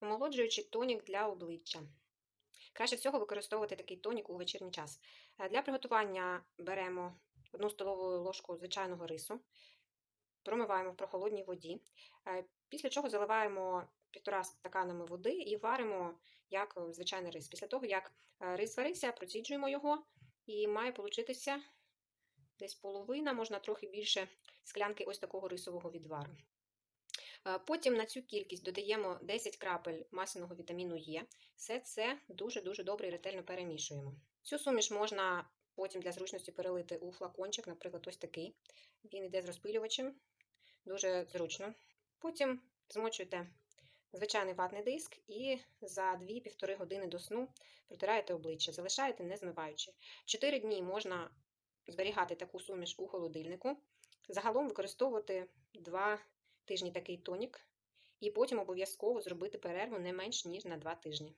Омолоджуючий тонік для обличчя. Краще всього використовувати такий тонік у вечірній час. Е, Для приготування беремо 1 столову ложку звичайного рису, промиваємо в прохолодній воді, е, після чого заливаємо 1,5 стаканами води і варимо як е, звичайний рис. Після того, як рис варився, проціджуємо його і має получитися десь половина, можна трохи більше склянки ось такого рисового відвару. Е, Потім на цю кількість додаємо 10 крапель масляного вітаміну Е. Все це дуже-дуже добре і ретельно перемішуємо. Цю суміш можна потім для зручності перелити у флакончик, наприклад, ось такий. Він йде з розпилювачем, дуже зручно. Потім змочуєте звичайний ватний диск і за 2-1,5 години до сну протираєте обличчя, залишаєте не змиваючи. 4 дні можна зберігати таку суміш у холодильнику. Загалом використовувати 2 тижні такий тонік, і потім обов'язково зробити перерву не менш ніж на 2 тижні.